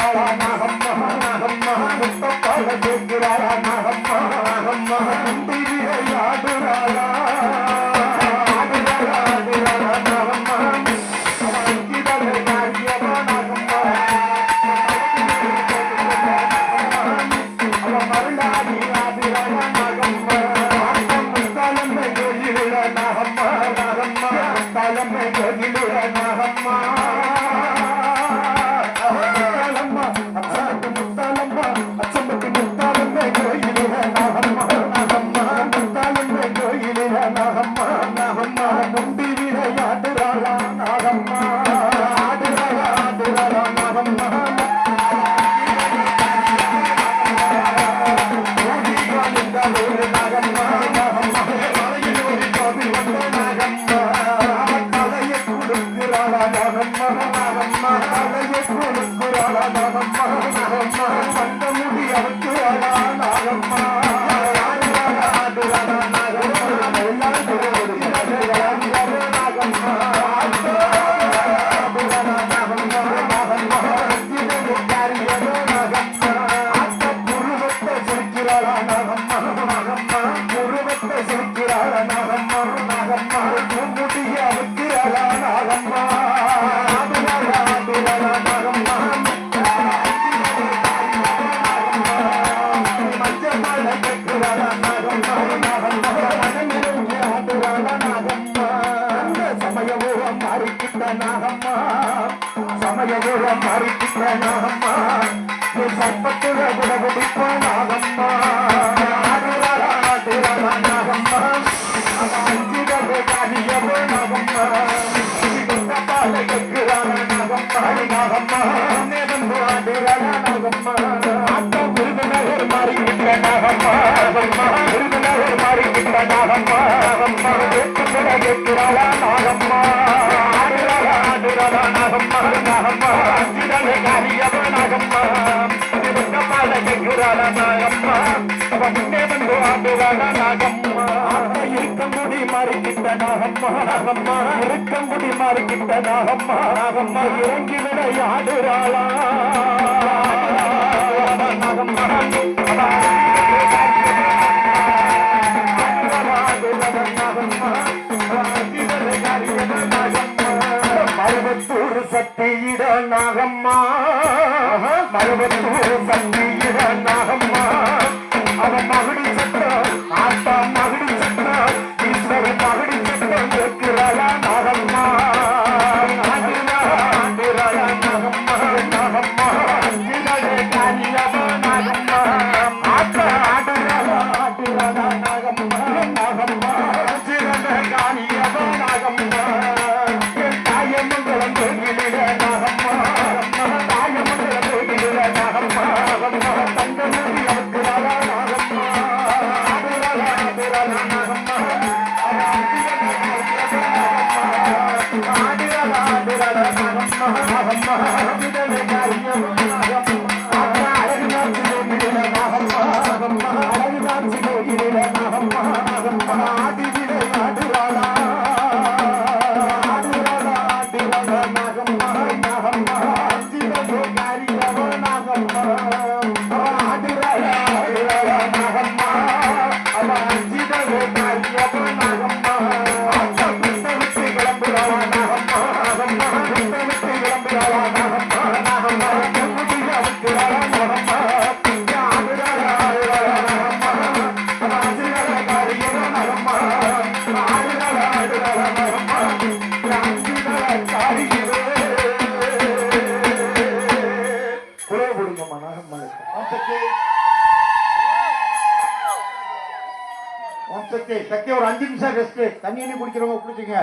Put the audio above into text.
நாளாம் Thank you. Nagamma. Samayapura மறுக்கிற Nagamma. நீ சர்ப்பத்துல உலகடிப்ப நாகம்மா. நாகம்மா. விருதுநகர் மாறிக்கிட்ட நாகம்மா. விருதுநகர் மாறிக்கிட்ட நாகம்மா. கேட்கிறாளா நாகம்மா. நாகம்மா சிறந்த காரியம்மா நாகம்மா சிவங்கம்மால எங்குறாள நாகம்மா அவ முன்னே வந்து ஆடுவாள நாகம்மா இருக்கங்குடி மாறிக்கிட்ட நாகம்மா நாகம்மா இருக்கங்குடி மாறிக்கிட்ட நாகம்மா நாகம்மா இறங்கி விளையாடுறாளா மறுபத்தியிட நாகம்மா. மறுபத்தூர் Yeah. ஒரு அஞ்சு நிமிஷம் ரெஸ்ட் தண்ணி குடிக்கிறவங்க குடிச்சிங்க